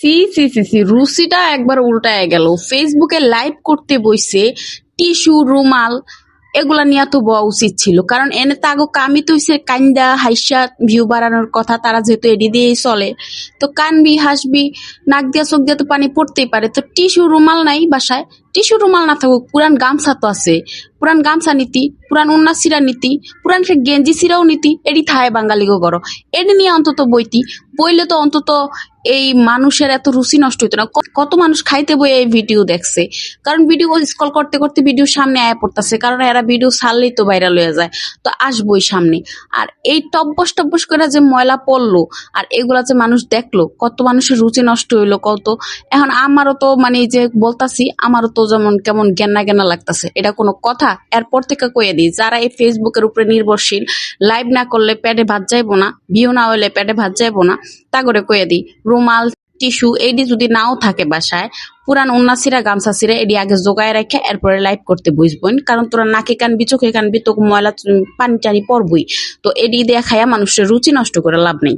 C সি সি সি রুসিটা একবার উল্টায় গেল। ফেসবুকে লাইভ করতে বইছে, টিস্যু, রুমাল, এগুলা নিয়ে তো বয়া উচিত ছিল। কারণ এনে তো আগো কামি তো হইছে কান্দা হাইসা ভিউ বাড়ানোর কথা, তারা যেহেতু এডি দিয়েই চলে। তো কানবি, হাসবি, নাক দিয়া, চোখ দিয়া তো পানি পড়তেই পারে। তো টিস্যু, রুমাল নাই বাসায়। টিস্যু রুমাল না থাকুক, পুরান গামছা তো আছে। পুরান গামছা নীতি, পুরান উন্না সিরা নীতি, পুরান সে গেঞ্জি সিরাও নীতি, এডি থায় বাঙালি গো করো এডি নিয়ে অন্তত বইতি। বইলে তো অন্তত এই মানুষের এত রুচি নষ্ট হইতো না। কত মানুষ খাইতে বই এই ভিডিও দেখছে। কারণ ভিডিও স্ক্রল করতে করতে ভিডিও সামনে আয়া পড়তেছে, কারণ এরা ভিডিও ছাড়লেই তো ভাইরাল হয়ে যায়। তো আসবই সামনে। আর এই টব্বস টব্বস করে যে ময়লা পড়ল, আর এগুলা যে মানুষ দেখল, কত মানুষের রুচি নষ্ট হইল, কত এখন আমারও তো মানে যে বলতাছি, আমারও তো যেমন কেমন জ্ঞানা জ্ঞানা লাগতাছে, এটা কোনো কথা। এরপর থেকে কয়ে দিই, যারা এই ফেসবুকের উপরে নির্ভরশীল লাইভ না করলে প্যাডে ভাত যাইবো না ভিউ না হইলে প্যাডে ভাত যাইবো না, তা করে কয়ে দিই। রুমাল টিস্যু এইটি যদি নাও থাকে বাসায়, পুরান উন্নাসিরা গামছা সিরা, এডি আগে জোগায় রেখে এরপরে লাইভ করতে বুঝবই কারণ তোরা নাকে কানবি, চোখে কানবি তো ময়লা পানি টানি পরবই। তো এডি দিয়ে খায়া মানুষের রুচি নষ্ট করে লাভ নেই।